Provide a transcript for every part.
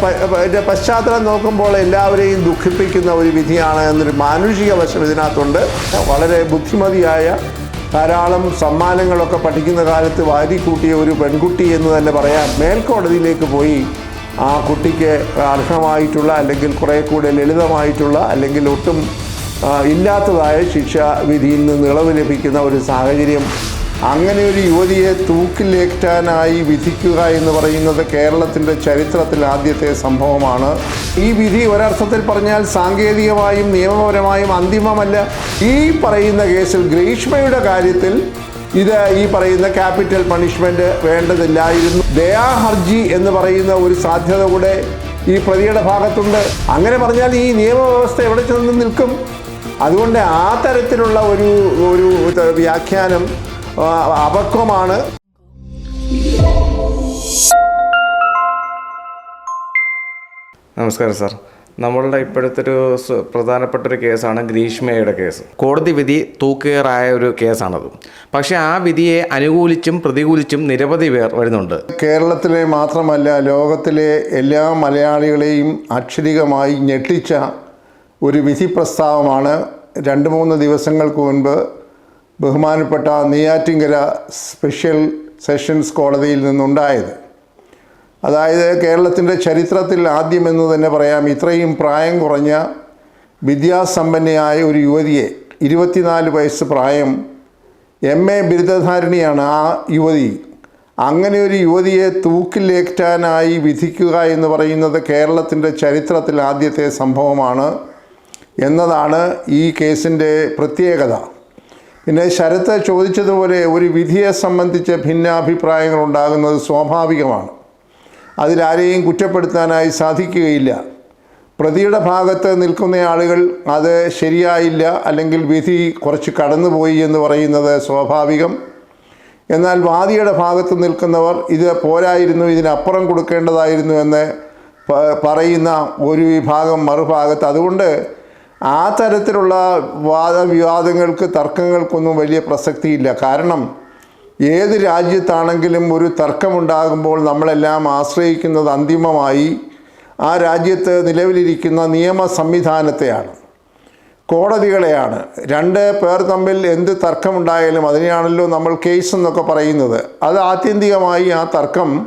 അതിന്റെ പശ്ചാത്തലം നോക്കുമ്പോൾ എല്ലാവരെയും ദുഃഖിപ്പിക്കുന്ന ഒരു വിധിയാണ് എന്നൊരു മാനുഷിക വശം ഇതിനകത്തുണ്ട്. വളരെ ബുദ്ധിമതിയായ ധാരാളം സമ്മാനങ്ങളൊക്കെ പഠിക്കുന്ന കാലത്ത് വാരിക്കൂട്ടിയ ഒരു പെൺകുട്ടി എന്ന് തന്നെ പറയാം. മേൽക്കോടതിയിലേക്ക് പോയി ആ കുട്ടിക്ക് അർഹമായിട്ടുള്ള അല്ലെങ്കിൽ കുറേ കൂടെ ലളിതമായിട്ടുള്ള അല്ലെങ്കിൽ ഒട്ടും ഇല്ലാത്തതായ ഇല്ലാത്തതായ ശിക്ഷാവിധിയിൽ നിന്ന് ഇളവ് ലഭിക്കുന്ന ഒരു സാഹചര്യം അങ്ങനെ ഒരു യുവതിയെ തൂക്കിലേറ്റാനായി വിധിക്കുക എന്ന് പറയുന്നത് കേരളത്തിന്റെ ചരിത്രത്തിൽ ആദ്യത്തെ സംഭവമാണ്. ഈ വിധി ഒരർത്ഥത്തിൽ പറഞ്ഞാൽ സാങ്കേതികമായും നിയമപരമായും അന്തിമമല്ല. ഈ പറയുന്ന കേസിൽ ഗ്രീഷ്മയുടെ കാര്യത്തിൽ ഇത് ഈ പറയുന്ന ക്യാപിറ്റൽ പണിഷ്മെന്റ് വേണ്ടതില്ലായിരുന്നു. ദയാഹർജി എന്ന് പറയുന്ന ഒരു സാധ്യത കൂടെ ഈ പ്രതിയുടെ ഭാഗത്തുണ്ട്. അങ്ങനെ പറഞ്ഞാൽ ഈ നിയമവ്യവസ്ഥ എവിടെ ചെന്ന് നിൽക്കും? അതുകൊണ്ട് ആ തരത്തിലുള്ള ഒരു ഒരു വ്യാഖ്യാനം അപക്വമാണ്. നമസ്കാരം സാർ. നമ്മളുടെ ഇപ്പോഴത്തെ ഒരു പ്രധാനപ്പെട്ട ഒരു കേസാണ് ഗ്രീഷ്മയുടെ കേസ്. കോടതി വിധി തൂക്കുകയറായ ഒരു കേസാണത്. പക്ഷേ ആ വിധിയെ അനുകൂലിച്ചും പ്രതികൂലിച്ചും നിരവധി പേർ വരുന്നുണ്ട്. കേരളത്തിലെ മാത്രമല്ല ലോകത്തിലെ എല്ലാ മലയാളികളെയും അക്ഷരികമായി ഞെട്ടിച്ച ഒരു വിധി പ്രസ്താവമാണ് രണ്ട് മൂന്ന് ദിവസങ്ങൾക്ക് മുൻപ് ബഹുമാനപ്പെട്ട നെയ്യാറ്റിങ്കര സ്പെഷ്യൽ സെഷൻസ് കോടതിയിൽ നിന്നുണ്ടായത്. അതായത് കേരളത്തിന്റെ ചരിത്രത്തിൽ ആദ്യമെന്ന് തന്നെ പറയാം ഇത്രയും പ്രായം കുറഞ്ഞ വിദ്യാസമ്പന്നയായ ഒരു യുവതിയെ ഇരുപത്തിനാല് വയസ്സ് പ്രായം എം. എ. ബിരുദധാരിണിയാണ് ആ യുവതി. അങ്ങനെ ഒരു യുവതിയെ തൂക്കിലേറ്റാനായി വിധിക്കുക എന്ന് പറയുന്നത് കേരളത്തിന്റെ ചരിത്രത്തിൽ ആദ്യത്തെ സംഭവമാണ് എന്നതാണ് ഈ കേസിന്റെ പ്രത്യേകത. പിന്നെ ശരത്ത് ചോദിച്ചതുപോലെ ഒരു വിധിയെ സംബന്ധിച്ച് ഭിന്നാഭിപ്രായങ്ങൾ ഉണ്ടാകുന്നത് സ്വാഭാവികമാണ്. അതിലാരെയും കുറ്റപ്പെടുത്താനായി സാധിക്കുകയില്ല. പ്രതിയുടെ ഭാഗത്ത് നിൽക്കുന്ന ആളുകൾ അത് ശരിയായില്ല അല്ലെങ്കിൽ വിധി കുറച്ച് കടന്നുപോയി എന്ന് പറയുന്നത് സ്വാഭാവികം. എന്നാൽ വാദിയുടെ ഭാഗത്ത് നിൽക്കുന്നവർ ഇത് പോരായിരുന്നു ഇതിനപ്പുറം കൊടുക്കേണ്ടതായിരുന്നു എന്ന് പറയുന്ന ഒരു വിഭാഗം മറുഭാഗത്ത്. അതുകൊണ്ട് ആ തരത്തിലുള്ള വാദവിവാദങ്ങൾക്ക് തർക്കങ്ങൾക്കൊന്നും വലിയ പ്രസക്തിയില്ല. കാരണം ഏത് രാജ്യത്താണെങ്കിലും ഒരു തർക്കമുണ്ടാകുമ്പോൾ നമ്മളെല്ലാം ആശ്രയിക്കുന്നത് അന്തിമമായി ആ രാജ്യത്ത് നിലവിലിരിക്കുന്ന നിയമ സംവിധാനത്തെയാണ്. കോടതികളെയാണ്. രണ്ട് പേർ തമ്മിൽ എന്ത് തർക്കമുണ്ടായാലും അതിനെയാണല്ലോ നമ്മൾ കേസ് എന്നൊക്കെ പറയുന്നത്. അത് ആത്യന്തികമായി ആ തർക്കം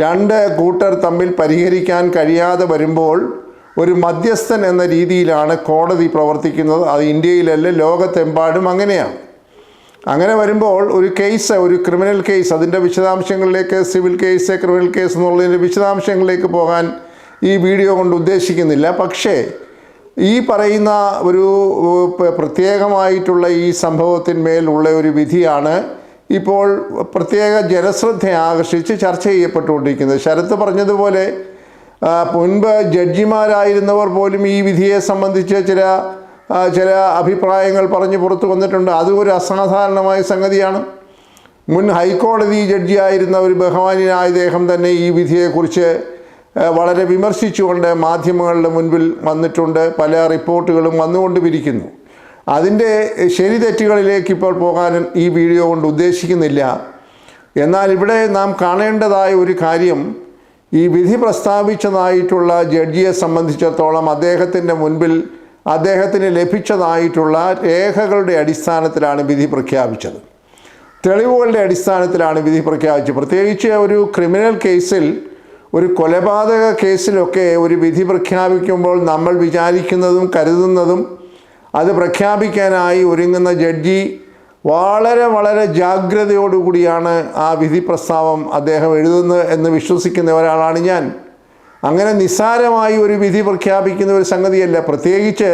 രണ്ട് കൂട്ടർ തമ്മിൽ പരിഹരിക്കാൻ കഴിയാതെ വരുമ്പോൾ ഒരു മധ്യസ്ഥൻ എന്ന രീതിയിലാണ് കോടതി പ്രവർത്തിക്കുന്നത്. അത് ഇന്ത്യയിലല്ല ലോകത്തെമ്പാടും അങ്ങനെയാണ്. അങ്ങനെ വരുമ്പോൾ ഒരു കേസ് ഒരു ക്രിമിനൽ കേസ് അതിന്റെ വിശദാംശങ്ങളിലേക്ക് സിവിൽ കേസ് ക്രിമിനൽ കേസ് എന്നുള്ളതിന്റെ വിശദാംശങ്ങളിലേക്ക് പോകാൻ ഈ വീഡിയോ കൊണ്ട് ഉദ്ദേശിക്കുന്നില്ല. പക്ഷേ ഈ പറയുന്ന ഒരു പ്രത്യേകമായിട്ടുള്ള ഈ സംഭവത്തിന്മേലുള്ള ഒരു വിധിയാണ് ഇപ്പോൾ പ്രത്യേക ജനശ്രദ്ധ ആകർഷിച്ച് ചർച്ച ചെയ്യപ്പെട്ടുകൊണ്ടിരിക്കുന്നത്. ശരത്ത് പറഞ്ഞതുപോലെ മുൻപ് ജഡ്ജിമാരായിരുന്നവർ പോലും ഈ വിധിയെ സംബന്ധിച്ച് ചില ചില അഭിപ്രായങ്ങൾ പറഞ്ഞു പുറത്തു വന്നിട്ടുണ്ട്. അതും ഒരു അസാധാരണമായ സംഗതിയാണ്. മുൻ ഹൈക്കോടതി ജഡ്ജിയായിരുന്ന ഒരു ബഹുമാനായ ദേഹം തന്നെ ഈ വിധിയെക്കുറിച്ച് വളരെ വിമർശിച്ചുകൊണ്ട് മാധ്യമങ്ങളുടെ മുൻപിൽ വന്നിട്ടുണ്ട്. പല റിപ്പോർട്ടുകളും വന്നുകൊണ്ടിരിക്കുന്നു അതിന്റെ ശരി തെറ്റുകളിലേക്ക് ഇപ്പോൾ പോകാൻ ഈ വീഡിയോ കൊണ്ട് ഉദ്ദേശിക്കുന്നില്ല. എന്നാൽ ഇവിടെ നാം കാണേണ്ടതായ ഒരു കാര്യം ഈ വിധി പ്രസ്താവിച്ചതായിട്ടുള്ള ജഡ്ജിയെ സംബന്ധിച്ചിടത്തോളം അദ്ദേഹത്തിന്റെ മുൻപിൽ അദ്ദേഹത്തിന് ലഭിച്ചതായിട്ടുള്ള രേഖകളുടെ അടിസ്ഥാനത്തിലാണ് വിധി പ്രഖ്യാപിച്ചത്. തെളിവുകളുടെ അടിസ്ഥാനത്തിലാണ് വിധി പ്രഖ്യാപിച്ചത്. പ്രത്യേകിച്ച് ഒരു ക്രിമിനൽ കേസിൽ ഒരു കൊലപാതക കേസിലൊക്കെ ഒരു വിധി പ്രഖ്യാപിക്കുമ്പോൾ നമ്മൾ വിചാരിക്കുന്നതും കരുതുന്നതും അത് പ്രഖ്യാപിക്കാനായി ഒരുങ്ങുന്ന ജഡ്ജി വളരെ വളരെ ജാഗ്രതയോടുകൂടിയാണ് ആ വിധി പ്രസ്താവം അദ്ദേഹം എഴുതുന്നത് എന്ന് വിശ്വസിക്കുന്ന ഒരാളാണ് ഞാൻ. അങ്ങനെ നിസ്സാരമായി ഒരു വിധി പ്രഖ്യാപിക്കുന്ന ഒരു സംഗതിയല്ല. പ്രത്യേകിച്ച്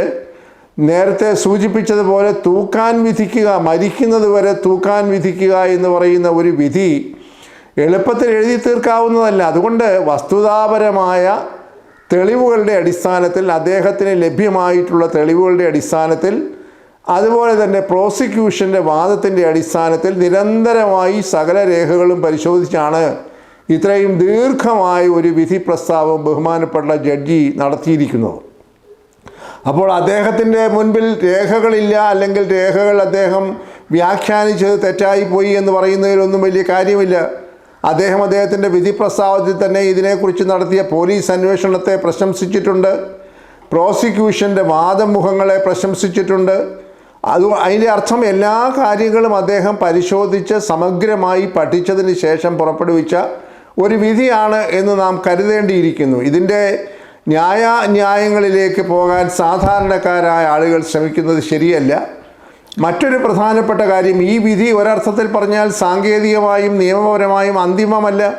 നേരത്തെ സൂചിപ്പിച്ചതുപോലെ തൂക്കാൻ വിധിക്കുക മരിക്കുന്നത് വരെ തൂക്കാൻ വിധിക്കുക എന്ന് പറയുന്ന ഒരു വിധി എളുപ്പത്തിൽ എഴുതി തീർക്കാവുന്നതല്ല. അതുകൊണ്ട് വസ്തുതാപരമായ തെളിവുകളുടെ അടിസ്ഥാനത്തിൽ അദ്ദേഹത്തിന് ലഭ്യമായിട്ടുള്ള തെളിവുകളുടെ അടിസ്ഥാനത്തിൽ അതുപോലെ തന്നെ പ്രോസിക്യൂഷന്റെ വാദത്തിന്റെ അടിസ്ഥാനത്തിൽ നിരന്തരമായി സകല രേഖകളും പരിശോധിച്ചാണ് ഇത്രയും ദീർഘമായ ഒരു വിധി പ്രസ്താവം ബഹുമാനപ്പെട്ട ജഡ്ജി നടത്തിയിരിക്കുന്നത്. അപ്പോൾ അദ്ദേഹത്തിന്റെ മുൻപിൽ രേഖകളില്ല അല്ലെങ്കിൽ രേഖകൾ അദ്ദേഹം വ്യാഖ്യാനിച്ചത് തെറ്റായി പോയി എന്ന് പറയുന്നതിലൊന്നും വലിയ കാര്യമില്ല. അദ്ദേഹം അദ്ദേഹത്തിന്റെ വിധി പ്രസ്താവത്തിൽ തന്നെ ഇതിനെക്കുറിച്ച് നടത്തിയ പോലീസ് അന്വേഷണത്തെ പ്രശംസിച്ചിട്ടുണ്ട്. പ്രോസിക്യൂഷന്റെ വാദമുഖങ്ങളെ പ്രശംസിച്ചിട്ടുണ്ട്. അത് അതിന്റെ അർത്ഥം എല്ലാ കാര്യങ്ങളും അദ്ദേഹം പരിശോധിച്ച് സമഗ്രമായി പഠിച്ചതിന് ശേഷം പുറപ്പെടുവിച്ച ഒരു വിധിയാണ് എന്ന് നാം കരുതേണ്ടിയിരിക്കുന്നു. ഇതിന്റെ ന്യായ ന്യായങ്ങളിലേക്ക് പോകാൻ സാധാരണക്കാരായ ആളുകൾ ശ്രമിക്കുന്നത് ശരിയല്ല. മറ്റൊരു പ്രധാനപ്പെട്ട കാര്യം ഈ വിധി ഒരർത്ഥത്തിൽ പറഞ്ഞാൽ സാങ്കേതികമായും നിയമപരമായും അന്തിമമല്ല.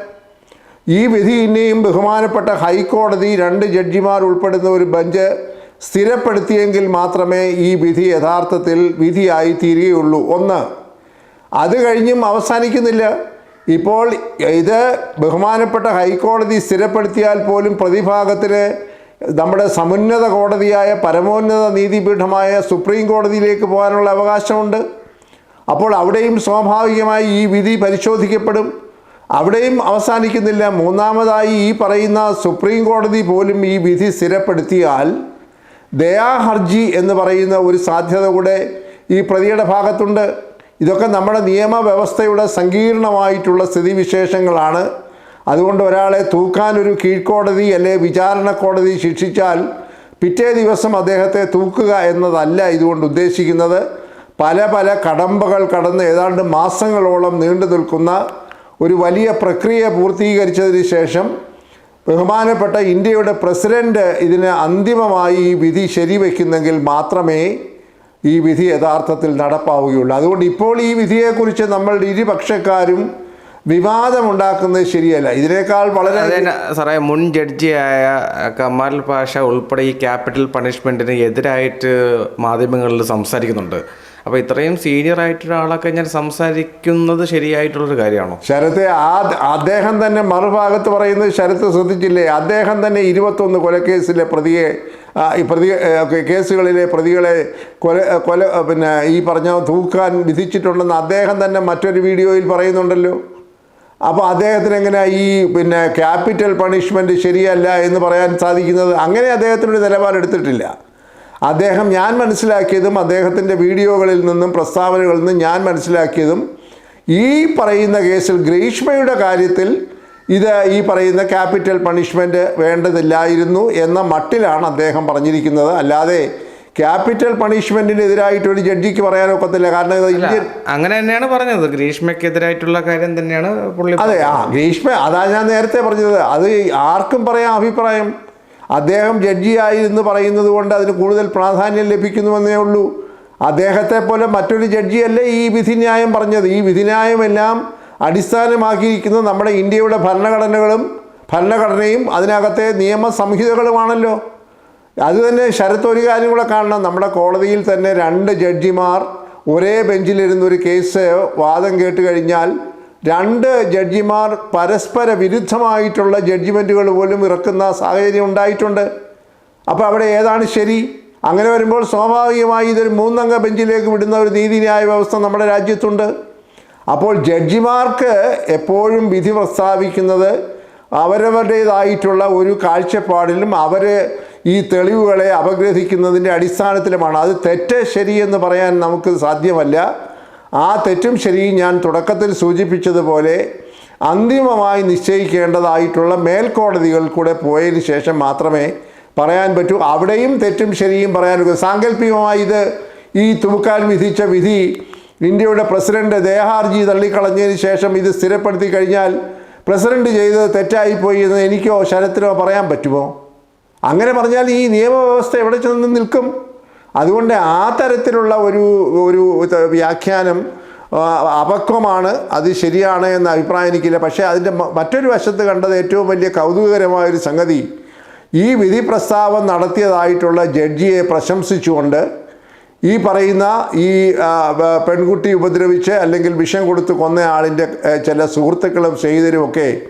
ഈ വിധി ഇന്നെയും ബഹുമാനപ്പെട്ട ഹൈക്കോടതി രണ്ട് ജഡ്ജിമാർ ഉൾപ്പെടുന്ന ഒരു ബെഞ്ച് സ്ഥിരപ്പെടുത്തിയെങ്കിൽ മാത്രമേ ഈ വിധി യഥാർത്ഥത്തിൽ വിധിയായി തീരുകയുള്ളൂ. ഒന്ന് അത് കഴിഞ്ഞും അവസാനിക്കുന്നില്ല. ഇപ്പോൾ ഇത് ബഹുമാനപ്പെട്ട ഹൈക്കോടതി സ്ഥിരപ്പെടുത്തിയാൽ പോലും പ്രതിഭാഗത്തിന് നമ്മുടെ സമുന്നത കോടതിയായ പരമോന്നത നീതിപീഠമായ സുപ്രീം കോടതിയിലേക്ക് പോകാനുള്ള അവകാശമുണ്ട്. അപ്പോൾ അവിടെയും സ്വാഭാവികമായി ഈ വിധി പരിശോധിക്കപ്പെടും. അവിടെയും അവസാനിക്കുന്നില്ല. മൂന്നാമതായി ഈ പറയുന്ന സുപ്രീം കോടതി പോലും ഈ വിധി സ്ഥിരപ്പെടുത്തിയാൽ ദയാഹർജി എന്ന് പറയുന്ന ഒരു സാധ്യത കൂടെ ഈ പ്രതിയുടെ ഭാഗത്തുണ്ട്. ഇതൊക്കെ നമ്മുടെ നിയമവ്യവസ്ഥയുടെ സങ്കീർണമായിട്ടുള്ള സ്ഥിതിവിശേഷങ്ങളാണ്. അതുകൊണ്ട് ഒരാളെ തൂക്കാൻ ഒരു കീഴ്ക്കോടതി അല്ലെ വിചാരണ കോടതി ശിക്ഷിച്ചാൽ പിറ്റേ ദിവസം അദ്ദേഹത്തെ തൂക്കുക എന്നതല്ല ഇതുകൊണ്ട് ഉദ്ദേശിക്കുന്നത്. പല പല കടമ്പകൾ കടന്ന് ഏതാണ്ട് മാസങ്ങളോളം നീണ്ടു നിൽക്കുന്ന ഒരു വലിയ പ്രക്രിയ പൂർത്തീകരിച്ചതിന് ശേഷം ബഹുമാനപ്പെട്ട ഇന്ത്യയുടെ പ്രസിഡന്റ് ഇതിന് അന്തിമമായി ഈ വിധി ശരിവെക്കുന്നെങ്കിൽ മാത്രമേ ഈ വിധി യഥാർത്ഥത്തിൽ നടപ്പാവുകയുള്ളൂ. അതുകൊണ്ട് ഇപ്പോൾ ഈ വിധിയെക്കുറിച്ച് നമ്മൾ ഇരുപക്ഷക്കാരും വിവാദമുണ്ടാക്കുന്നത് ശരിയല്ല. ഇതിനേക്കാൾ വളരെ സാറേ മുൻ ജഡ്ജിയായ കമാൽ പാഷ ഉൾപ്പെടെ ഈ ക്യാപിറ്റൽ പണിഷ്മെന്റിന് എതിരായിട്ട് മാധ്യമങ്ങളിൽ സംസാരിക്കുന്നുണ്ട്. അപ്പോൾ ഇത്രയും സീനിയർ ആയിട്ടൊരാളൊക്കെ ഞാൻ സംസാരിക്കുന്നത് ശരിയായിട്ടുള്ളൊരു കാര്യമാണോ? ശരത്തെ ആ അദ്ദേഹം തന്നെ മറുഭാഗത്ത് പറയുന്നത് ശരത്ത് ശ്രദ്ധിച്ചില്ലേ? അദ്ദേഹം തന്നെ ഇരുപത്തൊന്ന് കൊലക്കേസിലെ പ്രതിയെ ഈ പ്രതി കേസുകളിലെ പ്രതികളെ കൊല കൊല പിന്നെ ഈ പറഞ്ഞ തൂക്കാൻ വിധിച്ചിട്ടുണ്ടെന്ന് അദ്ദേഹം തന്നെ മറ്റൊരു വീഡിയോയിൽ പറയുന്നുണ്ടല്ലോ. അപ്പോൾ അദ്ദേഹത്തിന് എങ്ങനെ ഈ പിന്നെ ക്യാപിറ്റൽ പണിഷ്മെന്റ് ശരിയല്ല എന്ന് പറയാൻ സാധിക്കുന്നത്? അങ്ങനെ അദ്ദേഹത്തിനൊരു നിലപാടെടുത്തിട്ടില്ല. അദ്ദേഹം ഞാൻ മനസ്സിലാക്കിയതും അദ്ദേഹത്തിന്റെ വീഡിയോകളിൽ നിന്നും പ്രസ്താവനകളിൽ നിന്നും ഞാൻ മനസ്സിലാക്കിയതും ഈ പറയുന്ന കേസിൽ ഗ്രീഷ്മയുടെ കാര്യത്തിൽ ഇത് ഈ പറയുന്ന ക്യാപിറ്റൽ പണിഷ്മെന്റ് വേണ്ടതില്ലായിരുന്നു എന്ന മട്ടിലാണ് അദ്ദേഹം പറഞ്ഞിരിക്കുന്നത്. അല്ലാതെ ക്യാപിറ്റൽ പണിഷ്മെന്റിനെതിരായിട്ട് ഒരു ജഡ്ജിക്ക് പറയാനൊക്കത്തില്ല കാരണം ഇത് ഇന്ത്യൻ അങ്ങനെ തന്നെയാണ് പറഞ്ഞത്. ഗ്രീഷ്മയ്ക്കെതിരായിട്ടുള്ള കാര്യം തന്നെയാണ് പുള്ളി അതെ ആ ഗ്രീഷ്മ അതാ ഞാൻ നേരത്തെ പറഞ്ഞത്. അത് ആർക്കും പറയാം അഭിപ്രായം. അദ്ദേഹം ജഡ്ജിയായി എന്ന് പറയുന്നത് കൊണ്ട് അതിന് കൂടുതൽ പ്രാധാന്യം ലഭിക്കുന്നുവെന്നേ ഉള്ളൂ. അദ്ദേഹത്തെ പോലെ മറ്റൊരു ജഡ്ജിയല്ലേ ഈ വിധിന്യായം പറഞ്ഞത്? ഈ വിധിന്യായമെല്ലാം അടിസ്ഥാനമാക്കിയിരിക്കുന്നത് നമ്മുടെ ഇന്ത്യയുടെ ഭരണഘടനകളും ഭരണഘടനയും അതിനകത്തെ നിയമസംഹിതകളുമാണല്ലോ. അതുതന്നെ ശരത്ത് ഒരു കാര്യം കൂടെ കാണണം. നമ്മുടെ കോടതിയിൽ തന്നെ രണ്ട് ജഡ്ജിമാർ ഒരേ ബെഞ്ചിലിരുന്ന് ഒരു കേസ് വാദം കേട്ട് കഴിഞ്ഞാൽ രണ്ട് ജഡ്ജിമാർ പരസ്പര വിരുദ്ധമായിട്ടുള്ള ജഡ്ജിമെന്റുകൾ പോലും ഇറക്കുന്ന സാഹചര്യം ഉണ്ടായിട്ടുണ്ട്. അപ്പോൾ അവിടെ ഏതാണ് ശരി? അങ്ങനെ വരുമ്പോൾ സ്വാഭാവികമായി ഇതൊരു മൂന്നംഗ ബെഞ്ചിലേക്ക് വിടുന്ന ഒരു നീതിന്യായ വ്യവസ്ഥ നമ്മുടെ രാജ്യത്തുണ്ട്. അപ്പോൾ ജഡ്ജിമാർക്ക് എപ്പോഴും വിധി പ്രസ്താവിക്കുന്നത് അവരവരുടേതായിട്ടുള്ള ഒരു കാഴ്ചപ്പാടിലും അവർ ഈ തെളിവുകളെ അപഗ്രഥിക്കുന്നതിന്റെ അടിസ്ഥാനത്തിലുമാണ്. അത് തെറ്റ് ശരിയെന്ന് പറയാൻ നമുക്ക് സാധ്യമല്ല. ആ തെറ്റും ശരിയും ഞാൻ തുടക്കത്തിൽ സൂചിപ്പിച്ചതുപോലെ അന്തിമമായി നിശ്ചയിക്കേണ്ടതായിട്ടുള്ള മേൽക്കോടതികൾ കൂടെ പോയതിന് ശേഷം മാത്രമേ പറയാൻ പറ്റൂ. അവിടെയും തെറ്റും ശരിയും പറയാനൊക്കെ സാങ്കല്പികമായി ഇത് ഈ തൂക്കാൻ വിധിച്ച വിധി ഇന്ത്യയുടെ പ്രസിഡന്റ് ദേഹാർജി തള്ളിക്കളഞ്ഞതിന് ശേഷം ഇത് സ്ഥിരപ്പെടുത്തി കഴിഞ്ഞാൽ പ്രസിഡന്റ് ചെയ്തത് തെറ്റായിപ്പോയി എന്ന് എനിക്കോ ശരത്തിനോ പറയാൻ പറ്റുമോ? അങ്ങനെ പറഞ്ഞാൽ ഈ നിയമവ്യവസ്ഥ എവിടെ ചെന്ന് നിൽക്കും? അതുകൊണ്ട് ആ തരത്തിലുള്ള ഒരു ഒരു വ്യാഖ്യാനം അപക്വമാണ്. അത് ശരിയാണ് എന്ന അഭിപ്രായം എനിക്കില്ല. പക്ഷേ അതിന്റെ മറ്റൊരു വശത്ത് കണ്ടത് ഏറ്റവും വലിയ കൗതുകകരമായൊരു സംഗതി. ഈ വിധി പ്രസ്താവം നടത്തിയതായിട്ടുള്ള ജഡ്ജിയെ പ്രശംസിച്ചുകൊണ്ട് ഈ പറയുന്ന ഈ പെൺകുട്ടി ഉപദ്രവിച്ച് അല്ലെങ്കിൽ വിഷം കൊടുത്ത് കൊന്ന ആളിന്റെ ചില സുഹൃത്തുക്കളും സ്നേഹിതരും ഒക്കെ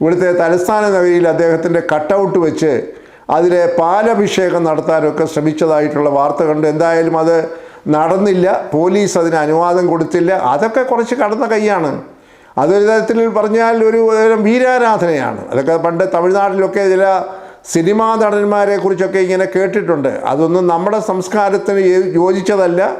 ഇവിടുത്തെ തലസ്ഥാന നഗരിയിൽ അദ്ദേഹത്തിന്റെ കട്ടൗട്ട് വെച്ച് അതിലെ പാലഭിഷേകം നടത്താനൊക്കെ ശ്രമിച്ചതായിട്ടുള്ള വാർത്ത കണ്ട് എന്തായാലും അത് നടന്നില്ല. പോലീസ് അതിന് അനുവാദം കൊടുത്തില്ല. അതൊക്കെ കുറച്ച് കടന്ന കൈയാണ്. അതൊരു തരത്തിൽ പറഞ്ഞാൽ ഒരു വീരാരാധനയാണ്. അതൊക്കെ പണ്ട് തമിഴ്നാട്ടിലൊക്കെ ചില സിനിമാ നടന്മാരെ കുറിച്ചൊക്കെ ഇങ്ങനെ കേട്ടിട്ടുണ്ട്. അതൊന്നും നമ്മുടെ സംസ്കാരത്തിന് യോജിച്ചതല്ല.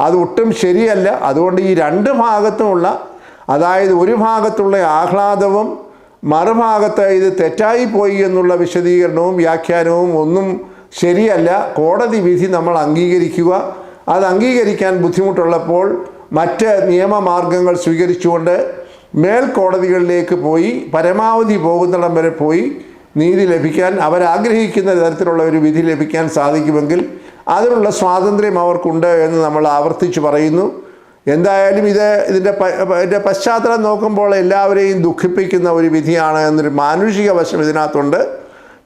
അത് ഒട്ടും ശരിയല്ല. അതുകൊണ്ട് ഈ രണ്ട് ഭാഗത്തുമുള്ള അതായത് ഒരു ഭാഗത്തുള്ള ആഹ്ലാദവും മറുഭാഗത്ത് ഇത് തെറ്റായി പോയി എന്നുള്ള വിശദീകരണവും വ്യാഖ്യാനവും ഒന്നും ശരിയല്ല. കോടതി വിധി നമ്മൾ അംഗീകരിക്കുക. അത് അംഗീകരിക്കാൻ ബുദ്ധിമുട്ടുള്ളപ്പോൾ മറ്റ് നിയമമാർഗങ്ങൾ സ്വീകരിച്ചുകൊണ്ട് മേൽക്കോടതികളിലേക്ക് പോയി പരമാവധി പോകുന്നിടം വരെ പോയി നീതി ലഭിക്കാൻ അവരാഗ്രഹിക്കുന്ന തരത്തിലുള്ള ഒരു വിധി ലഭിക്കാൻ സാധിക്കുമെങ്കിൽ അതിനുള്ള സ്വാതന്ത്ര്യം അവർക്കുണ്ട് എന്ന് നമ്മൾ ആവർത്തിച്ച് പറയുന്നു. എന്തായാലും ഇത് ഇതിന്റെ ഇതിന്റെ പശ്ചാത്തലം നോക്കുമ്പോൾ എല്ലാവരെയും ദുഃഖിപ്പിക്കുന്ന ഒരു വിധിയാണ് എന്നൊരു മാനുഷിക വശം ഇതിനകത്തുണ്ട്.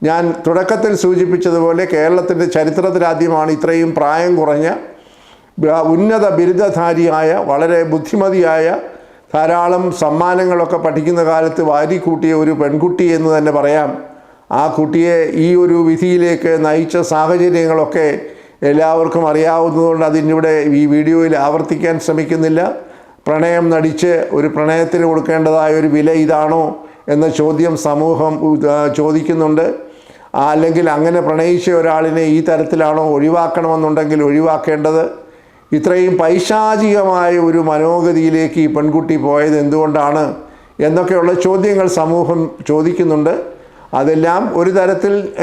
ഞാൻ തുടക്കത്തിൽ സൂചിപ്പിച്ചതുപോലെ കേരളത്തിന്റെ ചരിത്രത്തിലാദ്യമാണ് ഇത്രയും പ്രായം കുറഞ്ഞ ഉന്നത ബിരുദധാരിയായ വളരെ ബുദ്ധിമതിയായ ധാരാളം സമ്മാനങ്ങളൊക്കെ പഠിക്കുന്ന കാലത്ത് വാരിക്കൂട്ടിയ ഒരു പെൺകുട്ടി എന്ന് തന്നെ പറയാം. ആ കുട്ടിയെ ഈ ഒരു വിധിയിലേക്ക് നയിച്ച സാഹചര്യങ്ങളൊക്കെ എല്ലാവർക്കും അറിയാവുന്നതുകൊണ്ട് അതിനിവിടെ ഈ വീഡിയോയിൽ ആവർത്തിക്കാൻ ശ്രമിക്കുന്നില്ല. പ്രണയം നടിച്ച് ഒരു പ്രണയത്തിന് കൊടുക്കേണ്ടതായ ഒരു വില ഇതാണോ എന്ന ചോദ്യം സമൂഹം ചോദിക്കുന്നുണ്ട്. അല്ലെങ്കിൽ അങ്ങനെ പ്രണയിച്ച ഒരാളിനെ ഈ തരത്തിലാണോ ഒഴിവാക്കണമെന്നുണ്ടെങ്കിൽ ഒഴിവാക്കേണ്ടത്? ഇത്രയും പൈശാചികമായ ഒരു മനോഗതിയിലേക്ക് ഈ പെൺകുട്ടി പോയത് എന്തുകൊണ്ടാണ്? എന്നൊക്കെയുള്ള ചോദ്യങ്ങൾ സമൂഹം ചോദിക്കുന്നുണ്ട്. അതെല്ലാം ഒരു തരത്തിൽ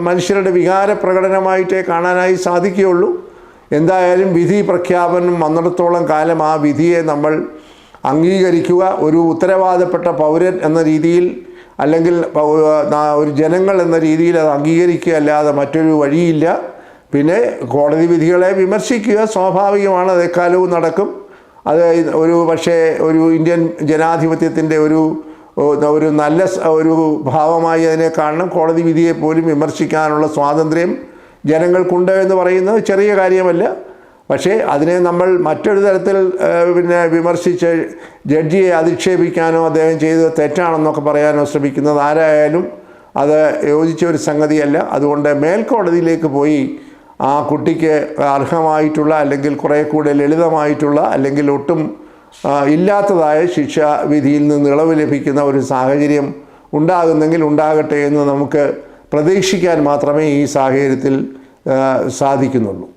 മനുഷ്യരുടെ വികാര പ്രകടനമായിട്ടേ കാണാനായി സാധിക്കുകയുള്ളൂ. എന്തായാലും വിധി പ്രഖ്യാപനം വന്നിടത്തോളം കാലം ആ വിധിയെ നമ്മൾ അംഗീകരിക്കുക. ഒരു ഉത്തരവാദപ്പെട്ട പൗരൻ എന്ന രീതിയിൽ അല്ലെങ്കിൽ ഒരു ജനങ്ങൾ എന്ന രീതിയിൽ അത് അംഗീകരിക്കുക അല്ലാതെ മറ്റൊരു വഴിയില്ല. പിന്നെ കോടതി വിധികളെ വിമർശിക്കുക സ്വാഭാവികമാണ്. അത് എക്കാലവും നടക്കും. അത് ഒരു പക്ഷേ ഒരു ഇന്ത്യൻ ജനാധിപത്യത്തിന്റെ ഒരു ഒരു നല്ല ഒരു ഭാവമായി അതിനെ കാണണം. കോടതി വിധിയെ പോലും വിമർശിക്കാനുള്ള സ്വാതന്ത്ര്യം ജനങ്ങൾക്കുണ്ട് എന്ന് പറയുന്നത് ചെറിയ കാര്യമല്ല. പക്ഷേ അതിനെ നമ്മൾ മറ്റൊരു തരത്തിൽ പിന്നെ വിമർശിച്ച് ജഡ്ജിയെ അധിക്ഷേപിക്കാനോ അദ്ദേഹം ചെയ്തത് തെറ്റാണെന്നൊക്കെ പറയാനോ ശ്രമിക്കുന്നത് ആരായാലും അത് യോജിച്ച ഒരു സംഗതിയല്ല. അതുകൊണ്ട് മേൽക്കോടതിയിലേക്ക് പോയി ആ കുട്ടിക്ക് അർഹമായിട്ടുള്ള അല്ലെങ്കിൽ കുറേ കൂടെ ലളിതമായിട്ടുള്ള അല്ലെങ്കിൽ ഒട്ടും ഇല്ലാത്തതായ ശിക്ഷാവിധിയിൽ നിന്ന് ഇളവ് ലഭിക്കുന്ന ഒരു സാഹചര്യം ഉണ്ടാകുന്നെങ്കിൽ ഉണ്ടാകട്ടെ എന്ന് നമുക്ക് പ്രതീക്ഷിക്കാൻ മാത്രമേ ഈ സാഹചര്യത്തിൽ സാധിക്കുന്നുള്ളൂ.